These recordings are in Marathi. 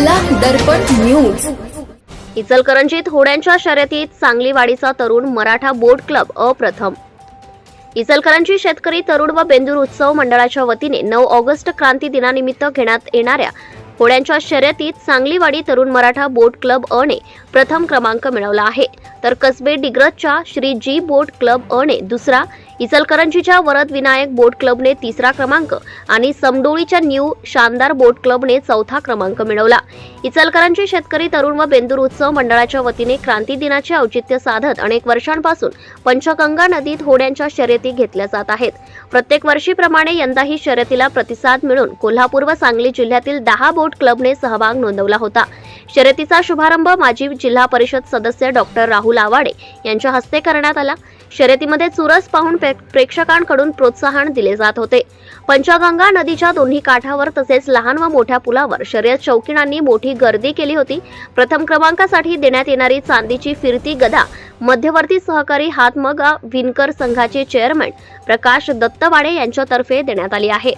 दर्पण न्यूज. इचलकरंजीत होड्यांच्या शर्यतीत सांगलीवाडीचा तरुण मराठा बोट क्लब अप्रथम. इचलकरंजी शेतकरी तरुण व बेंदूर उत्सव मंडळाच्या वतीने नऊ ऑगस्ट क्रांती दिनानिमित्त घेण्यात येणाऱ्या होड्यांच्या शर्यतीत सांगलीवाडी तरुण मराठा बोट क्लब अ ने प्रथम क्रमांक मिळवला आहे. तर कसबे डिग्रजच्या श्री जी बोट क्लब अ ने दुसरा इचलकरंजीच्या वरद विनायक बोट क्लबने तिसरा क्रमांक आणि समडोळीच्या न्यू शानदार बोट क्लबने चौथा क्रमांक मिळवला. इचलकरंजी शेतकरी तरुण व बेंदूर उत्सव मंडळाच्या वतीने क्रांती दिनाचे औचित्य साधत अनेक वर्षांपासून पंचगंगा नदीत होड्यांच्या शर्यती घेतल्या जात आहेत. प्रत्येक वर्षीप्रमाणे यंदाही शर्यतीला प्रतिसाद मिळून कोल्हापूर व सांगली जिल्ह्यातील दहा बोट क्लबने सहभाग नोंदवला होता. शर्यतीचा शुभारंभ माजी जिल्हा परिषद सदस्य डॉक्टर राहुल आवाडे यांच्या हस्ते करण्यात आला. शर्यतीमध्ये चुरस पाहून प्रे- प्रेक्षकांकडून प्रोत्साहन दिले जात होते. पंचगंगा नदीच्या दोन्ही काठावर तसेच लहान व मोठ्या पुलावर शर्यत शौकीनांनी मोठी गर्दी केली होती. प्रथम क्रमांकासाठी देण्यात येणारी चांदीची फिरती गदा मध्यवर्ती सहकारी हातमगा विणकर संघाचे चेअरमन प्रकाश दत्तवाडे यांच्यातर्फे देण्यात आली आहे.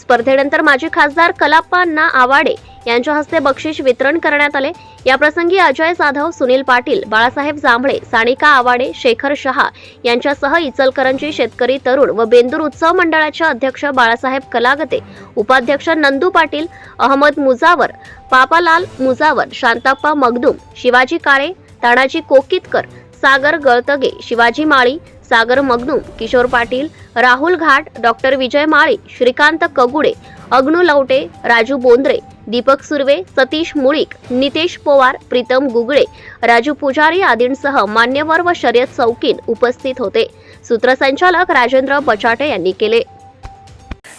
स्पर्धेनंतर माजी खासदार कलाप्पांना आवाडे यांच्या हस्ते बक्षीस वितरण करण्यात आले. याप्रसंगी अजय जाधव सुनील पाटील बाळासाहेब जांभळे सानिका आवाडे शेखर शहा यांच्यासह इचलकरंजी शेतकरी तरुण व बेंदूर उत्सव मंडळाचे अध्यक्ष बाळासाहेब कलागते उपाध्यक्ष नंदू पाटील अहमद मुजावर पापालाल मुजावर शांताप्पा मगदूम शिवाजी काळे तानाजी कोकितकर सागर गळतगे शिवाजी माळी सागर मगदूम किशोर पाटील राहुल घाट डॉक्टर विजय माळी श्रीकांत कगुडे अग्नू लवटे राजू बोंद्रे दीपक सुर्वे सतीश मुळीक नितेश पवार प्रीतम गुगळे राजू पुजारी आदींसह मान्यवर व शर्यत चौकीन उपस्थित होते. सूत्रसंचालक राजेंद्र बचाटे यांनी केले.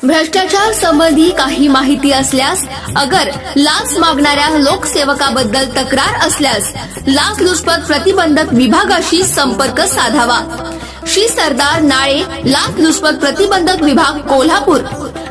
भ्रष्टाचार संबंधी काही माहिती असल्यास अगर लाच मागणाऱ्या लोकसेवकाबद्दल तक्रार असल्यास लाच लुचपत प्रतिबंधक विभागाशी संपर्क साधावा. श्री सरदार नाळे लाच लुचपत प्रतिबंधक विभाग कोल्हापूर